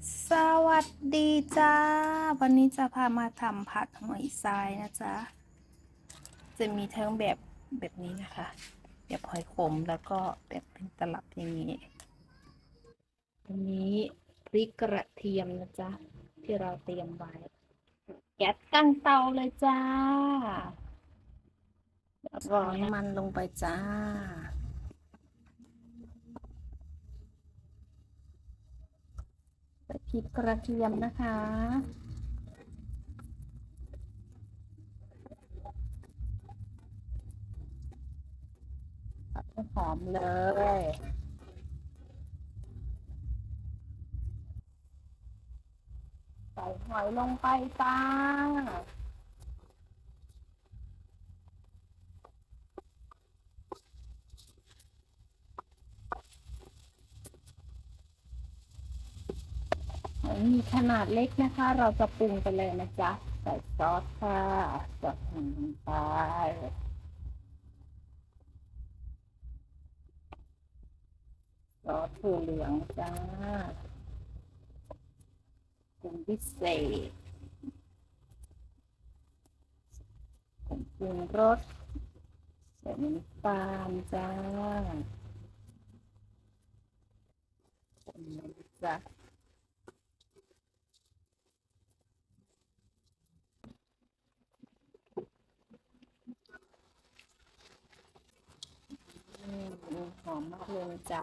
สวัสดีจ้า วันนี้จะพามาทำผัดหอยทรายนะจ๊ะ จะมีทั้งแบบแบบนี้นะคะ แบบหอยขมแล้วก็แบบเป็นตลับอย่างนี้อันนี้พริกกระเทียมนะจ๊ะ ที่เราเตรียมไว้แก๊สตั้งเตาเลยจ้าแล้วก็น้ำมันลงไปจ้า ใส่ พริกกระเทียมนะคะ หอมเลยใส่หอยลงไปจ้า มีขนาดเล็กนะคะ เราจะปรุงไปเลยนะจ๊ะ ใส่ซอสค่ะซอสลงไปซอสถั่วเหลืองจ้าปรุงพิเศษผงปรุงรสใส่น้ำตาลจ้าคนเลยจ้ะอืมหอมมา กเลยจ้ะ